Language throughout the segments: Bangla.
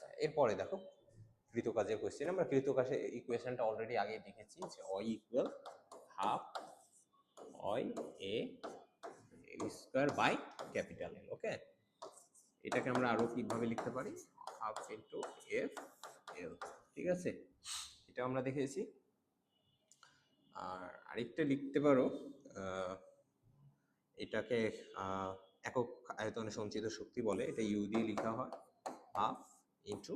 আচ্ছা এরপরে দেখো, কৃতকাজের কোয়েশ্চেন আমরা কৃতকাজের ইকুয়েশনটা অলরেডি আগে দেখেছি যে অ equal half Y A square by capital L okay এটাকে আমরা আরও কীভাবে লিখতে পারি? হাফ ইন্টু এফ এল ঠিক আছে? এটা আমরা দেখেছি। আর আরেকটা লিখতে পারো এটাকে একক আয়তনে সঞ্চিত শক্তি বলে, এটা ইউ দিয়ে লেখা হয় হাফ ইন্টু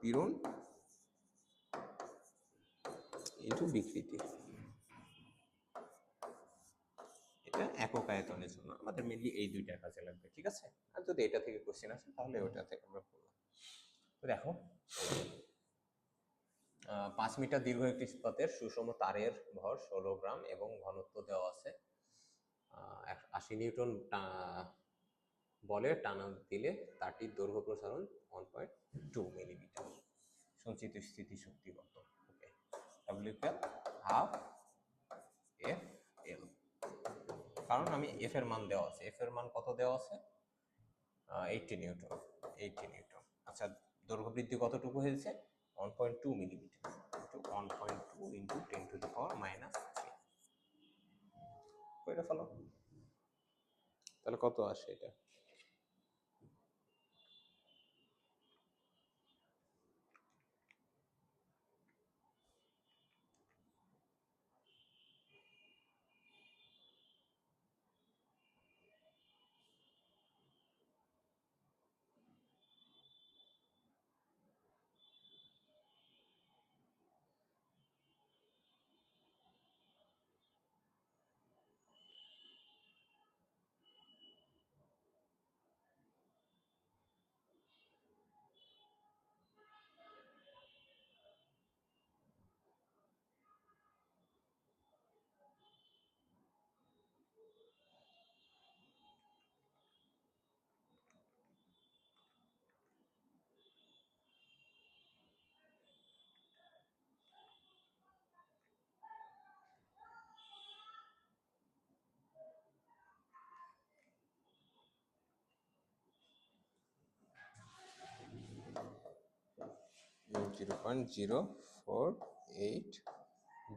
পীড়ন ইন্টু বিকৃতি এটা একক আয়তনের জন্য। আমাদের মেনলি এই দুইটার কাজে লাগবে, ঠিক আছে? আর যদি এটা থেকে কোশ্চেন আসে, তাহলে ওটা থেকে আমরা করলাম তো দেখো পাঁচ মিটার দীর্ঘ একটি ইস্পাতের সুষম তারের ভর ষোলো গ্রাম এবং ঘনত্ব দেওয়া আছে আশি নিউটন বলে টানা দিলে তারটির দৈর্ঘ্য প্রসারণ ওয়ান পয়েন্ট টু মিলিমিটার সঞ্চিত স্থিতি শক্তি কত? ওকে হাফ এফ এল কারণ আমি এফ এর মান দেওয়া আছে। এফ এর মান কত দেওয়া আছে? Eighty newton. Eighty newton. আচ্ছা দৈর্ঘ্য বৃদ্ধি কতটুকু হয়েছে? One point two millimetre into one point two into ten to the power minus three ফেলো। তাহলে কত আসে এটা? Zero point zero four eight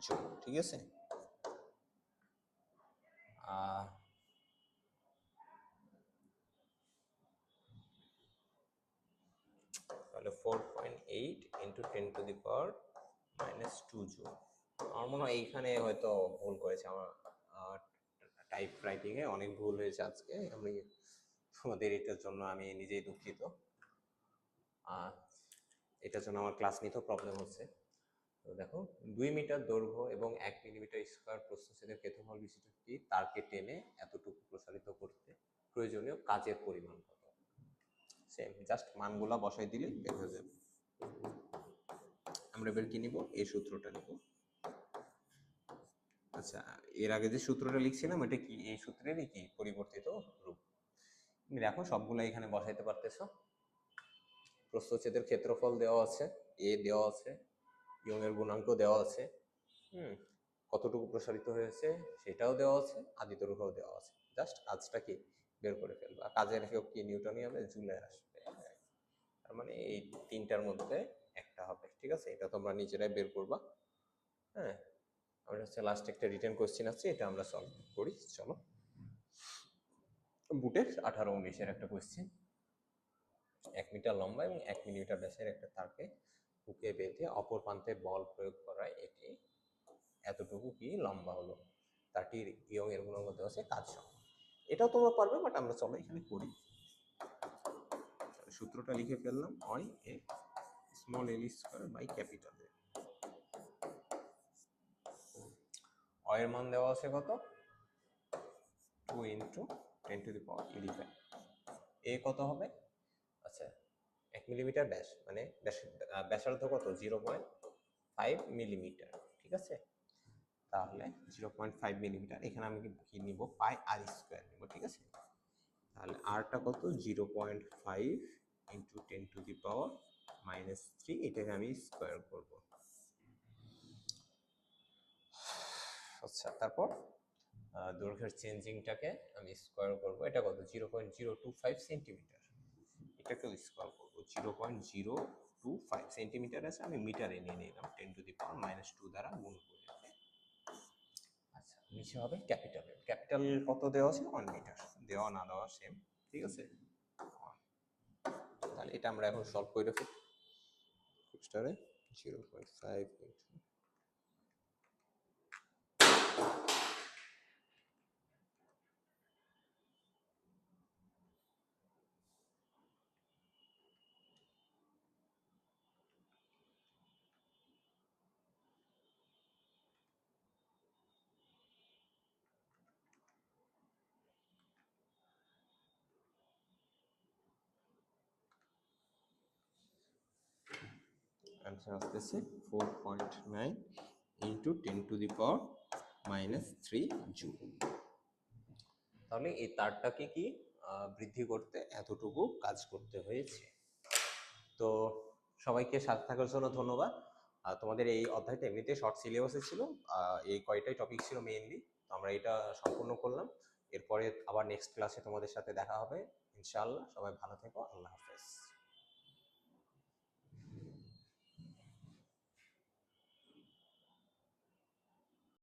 joule ঠিক আছে? তাহলে four point eight into ten to the power minus two joule আমার মনে হয় এইখানে হয়তো ভুল করেছে আমার টাইপ রাইটিংয়ে অনেক ভুল হয়েছে আজকে। আমি তোমাদের এটার জন্য আমি নিজেই দুঃখিত। আহ, এটার জন্য আমার ক্লাস নিতেও প্রবলেম হচ্ছে। তো দেখো, দুই মিটার দৈর্ঘ্য এবং এক মিলিমিটার স্কোয়ার প্রস্থচ্ছেদের ক্ষেত্রফল বিশিষ্ট একটি তারকে টেনে এতটুকু প্রসারিত করতে প্রয়োজনীয় কাজের পরিমাণ কত? সেম জাস্ট মানগুলা বসাই দিলেই বের হয়ে যাবে। আমরা এবার কি নিব? এই সূত্রটা নিব। আচ্ছা এর আগে যে সূত্রটা লিখছিলাম, এটা কি এই সূত্রেরই কি পরিবর্তিত রূপ? দেখো, সবগুলো এখানে বসাইতে পারতেছো। প্রস্থচ্ছেদের ক্ষেত্রফল দেওয়া আছে, এ দেওয়া আছে ইয়ং এর গুণাঙ্ক দেওয়া আছে, হুম, কতটুকু প্রসারিত হয়েছে সেটাও দেওয়া আছে আদি দৈর্ঘ্যও দেওয়া আছে। জাস্ট কাজটা কি? বের করে ফেলব। আর কাজের একক কি নিউটনই হবে জুলে আসবে? তার মানে এই তিনটার মধ্যে একটা হবে, ঠিক আছে? এটা তোমরা নিজেরাই বের করবা। হ্যাঁ আমার হচ্ছে লাস্ট একটা রিটার্ন কোশ্চেন আছে, এটা আমরা সলভ করি। চলো। বুটের আঠারো উনিশের একটা কোশ্চেন এক মিটার লম্বা এবং এক মিলিমিটার ব্যাসের একটা তারকে হুকে বেঁধে অপর প্রান্তে বল প্রয়োগ করায় এটি এতটুকু কি লম্বা হলো। তারটির ইয়ং এর গুণাঙ্ক দেওয়া আছে কাজ এটাও তোমরা পারবে, বাট আমরা চলো এখানে করি। সূত্রটা লিখে ফেললাম Y A small L square by capital অয়ের মান দেওয়া আছে কত? Two into ten to the power eleven এ কত হবে? এক মিলিমিটার ব্যাস মানে ব্যাসার্ধ কত? জিরো পয়েন্ট ফাইভ মিলিমিটার ঠিক আছে? তাহলে জিরো পয়েন্ট ফাইভ মিলিমিটার এখানে আমি কি- নিব? পাই আর স্কোয়ার নিব, ঠিক আছে? তাহলে আরটা কত? Zero point five into ten to the power minus three এটাকে আমি স্কোয়ার করব। আচ্ছা তারপর দৈর্ঘ্যের চেঞ্জিংটাকে আমি স্কোয়ার করব। এটা কত? Zero point zero two five centimetre এইটাকেও square করব। Zero point zero two five centimetre আছে, আমি মিটারে নিয়ে নিলাম। Ten to the power minus two দ্বারা গুণ করে আচ্ছা নিচে হবে ক্যাপিটাল ক্যাপিটাল কত দেওয়া আছে? ওয়ান মিটার দেওয়া না দেওয়া সেম ঠিক আছে. তাহলে এটা আমরা এখন সলভ করে ফেলি। জিরো পয়েন্ট ফাইভ অ্যান্সার আসতেছে four point nine into ten to the power minus three joule তাহলে এই তারটাকে কি বৃদ্ধি করতে এতটুকু কাজ করতে হয়েছে। তো সবাইকে সাথে থাকার জন্য ধন্যবাদ। তোমাদের এই অধ্যায়টা এমনিতে শর্ট সিলেবাসে ছিল। এই কয়টাই টপিক ছিল মেইনলি তো আমরা এটা সম্পূর্ণ করলাম। এরপরে আবার নেক্সট ক্লাসে তোমাদের সাথে দেখা হবে। ইনশাআল্লাহ সবাই ভালো থেকো। আল্লাহ হাফেজ।